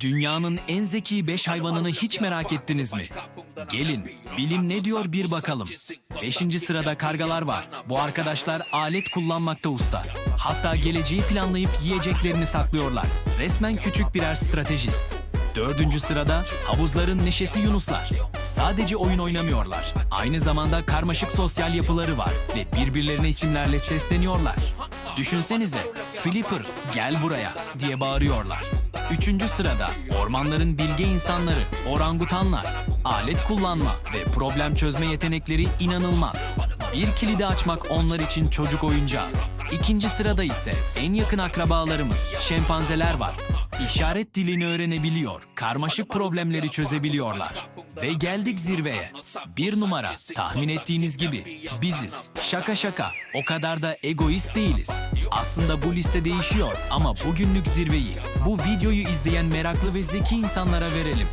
Dünyanın en zeki 5 hayvanını hiç merak ettiniz mi? Gelin, bilim ne diyor bir bakalım. 5. sırada kargalar var. Bu arkadaşlar alet kullanmakta usta. Hatta geleceği planlayıp yiyeceklerini saklıyorlar. Resmen küçük birer stratejist. Dördüncü sırada havuzların neşesi yunuslar. Sadece oyun oynamıyorlar. Aynı zamanda karmaşık sosyal yapıları var ve birbirlerine isimlerle sesleniyorlar. Düşünsenize, Flipper gel buraya diye bağırıyorlar. Üçüncü sırada ormanların bilge insanları, orangutanlar. Alet kullanma ve problem çözme yetenekleri inanılmaz. Bir kilidi açmak onlar için çocuk oyuncağı. İkinci sırada ise en yakın akrabalarımız, şempanzeler var. İşaret dilini öğrenebiliyor, karmaşık problemleri çözebiliyorlar. Ve geldik zirveye. Bir numara, tahmin ettiğiniz gibi biziz. Şaka şaka, o kadar da egoist değiliz. Aslında bu liste değişiyor ama bugünlük zirveyi, bu videoyu izleyen meraklı ve zeki insanlara verelim.